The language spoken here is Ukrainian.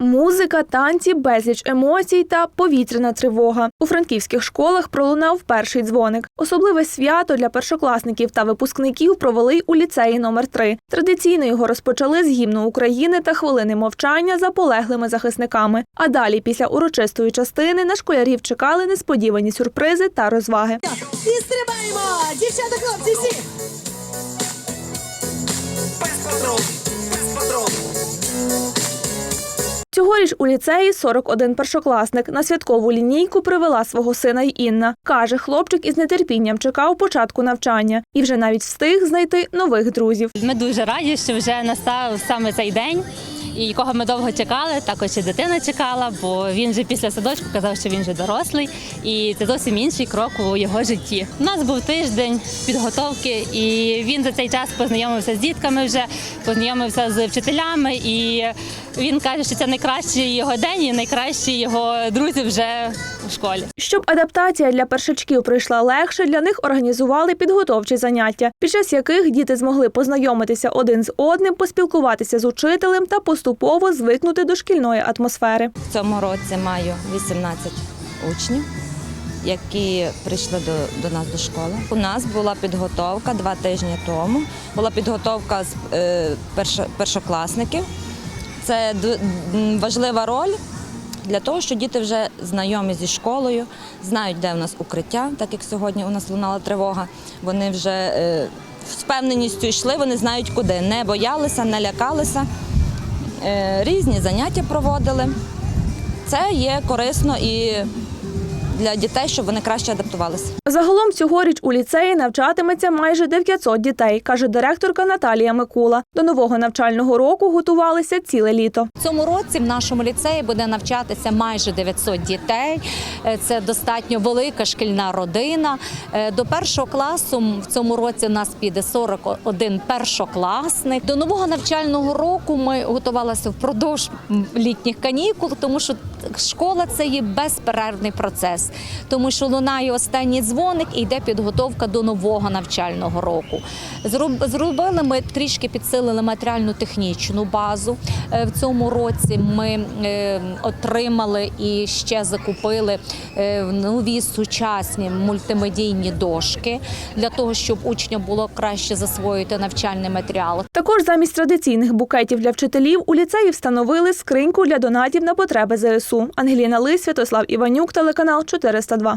Музика, танці, безліч емоцій та повітряна тривога. У франківських школах пролунав перший дзвоник. Особливе свято для першокласників та випускників провели у ліцеї номер 3 Традиційно його розпочали з гімну України та хвилини мовчання за полеглими захисниками. А далі, після урочистої частини, на школярів чекали несподівані сюрпризи та розваги. І стрибаємо! Дівчата, хлопці, всі! Цьогоріч у ліцеї 41 першокласник. На святкову лінійку привела свого сина й Інна. Каже, хлопчик із нетерпінням чекав початку навчання і вже навіть встиг знайти нових друзів. Ми дуже раді, що вже настав саме цей день, і якого ми довго чекали. Також і дитина чекала, бо він вже після садочку казав, що він вже дорослий, і це зовсім інший крок у його житті. У нас був тиждень підготовки, і він за цей час познайомився з дітками, вже познайомився з вчителями, і він каже, що це найкращий його день і найкращі його друзі вже у школі. Щоб адаптація для першачків прийшла легше, для них організували підготовчі заняття, під час яких діти змогли познайомитися один з одним, поспілкуватися з учителем та поступово звикнути до шкільної атмосфери. В цьому році маю 18 учнів, які прийшли до, до нас до школи. У нас була підготовка два тижні тому. Була підготовка з е, першо- першокласників. Це важлива роль для того, що діти вже знайомі зі школою, знають, де в нас укриття, так як сьогодні у нас лунала тривога. Вони вже е, з впевненістю йшли, вони знають куди. Не боялися, не лякалися. Е, Різні заняття проводили. Це є корисно і для дітей, щоб вони краще адаптувалися. Загалом цьогоріч у ліцеї навчатиметься майже 900 дітей, каже директорка Наталія Микула. До нового навчального року готувалися ціле літо. Цьому році в нашому ліцеї буде навчатися майже 900 дітей. Е, Це достатньо велика шкільна родина. Е, До першого класу в цьому році у нас піде 41 першокласник. До нового навчального року ми готувалися впродовж літніх канікул, тому що школа це є безперервний процес, тому що лунає останній дзвоник і йде підготовка до нового навчального року. Зроб- Зробили ми трішки підсилили матеріально-технічну базу. Е, В цьому році ми е, отримали і ще закупили е, нові сучасні мультимедійні дошки для того, щоб учням було краще засвоїти навчальний матеріал. Також замість традиційних букетів для вчителів у ліцеї встановили скриньку для донатів на потреби ЗСУ. Ангеліна Лис, Святослав Іванюк, телеканал 402.